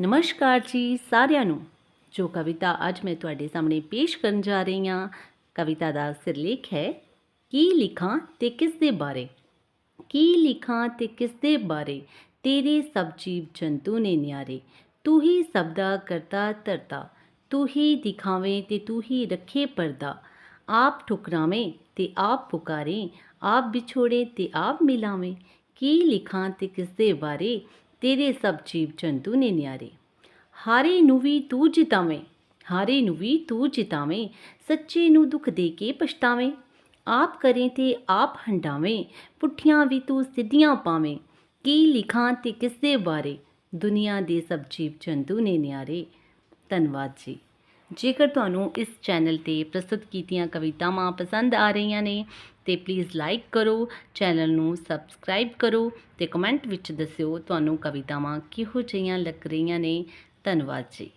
ਨਮਸਕਾਰ ਜੀ ਸਾਰਿਆਂ ਨੂੰ। ਜੋ ਕਵਿਤਾ ਅੱਜ ਮੈਂ ਤੁਹਾਡੇ ਸਾਹਮਣੇ ਪੇਸ਼ ਕਰਨ ਜਾ ਰਹੀ ਹਾਂ, ਕਵਿਤਾ ਦਾ ਸਿਰਲੇਖ ਹੈ, ਕੀ ਲਿਖਾਂ ਤੇ ਕਿਸ ਦੇ ਬਾਰੇ? ਕੀ ਲਿਖਾਂ ਤੇ ਕਿਸ ਦੇ ਬਾਰੇ? ਤੇਰੇ ਸਭ ਜੀਵ ਜੰਤੂ ਨੇ ਨਿਆਰੇ, ਤੂੰ ਹੀ ਸਭ ਦਾ ਕਰਤਾ ਧਰਤਾ, ਤੂੰ ਹੀ ਦਿਖਾਵੇਂ ਤੇ ਤੂੰ ਹੀ ਰੱਖੇ ਪਰਦਾ। ਆਪ ਠੁਕਰਾਵੇਂ ਤੇ ਆਪ ਪੁਕਾਰੇ, ਆਪ ਵਿਛੋੜੇ ਤੇ ਆਪ ਮਿਲਾਵੇਂ, ਕੀ ਲਿਖਾਂ ਤੇ ਕਿਸ ਦੇ ਬਾਰੇ? ਤੇਰੇ ਸਭ ਜੀਵ ਜੰਤੂ ਨੇ ਨਿਆਰੇ। ਹਾਰੇ ਨੂੰ ਵੀ ਤੂੰ ਜਿਤਾਵੇਂ, ਹਾਰੇ ਨੂੰ ਵੀ ਤੂੰ ਜਿਤਾਵੇਂ, ਸੱਚੇ ਨੂੰ ਦੁੱਖ ਦੇ ਕੇ ਪਛਤਾਵੇਂ। ਆਪ ਕਰੇ ਤੇ ਆਪ ਹੰਡਾਵੇਂ, ਪੁੱਠੀਆਂ ਵੀ ਤੂੰ ਸਿੱਧੀਆਂ ਪਾਵੇਂ। ਕੀ ਲਿਖਾਂ ਤੇ ਕਿਸ ਦੇ ਬਾਰੇ? ਦੁਨੀਆ ਦੇ ਸਭ ਜੀਵ ਜੰਤੂ ਨੇ ਨਿਆਰੇ। ਧੰਨਵਾਦ ਜੀ। ਜੇਕਰ ਤੁਹਾਨੂੰ ਇਸ ਚੈਨਲ ਤੇ ਪ੍ਰਸਤੁਤ ਕੀਤੀਆਂ ਕਵਿਤਾਵਾਂ ਪਸੰਦ ਆ ਰਹੀਆਂ ਨੇ ਤੇ ਪਲੀਜ਼ ਲਾਈਕ ਕਰੋ ਚੈਨਲ ਨੂੰ ਸਬਸਕ੍ਰਾਈਬ ਕਰੋ ਤੇ ਕਮੈਂਟ ਵਿੱਚ ਦੱਸਿਓ ਤੁਹਾਨੂੰ ਕਵਿਤਾਵਾਂ ਕਿਹੋ ਜਿਹੀਆਂ ਲੱਗ ਰਹੀਆਂ ਨੇ। ਧੰਨਵਾਦ ਜੀ।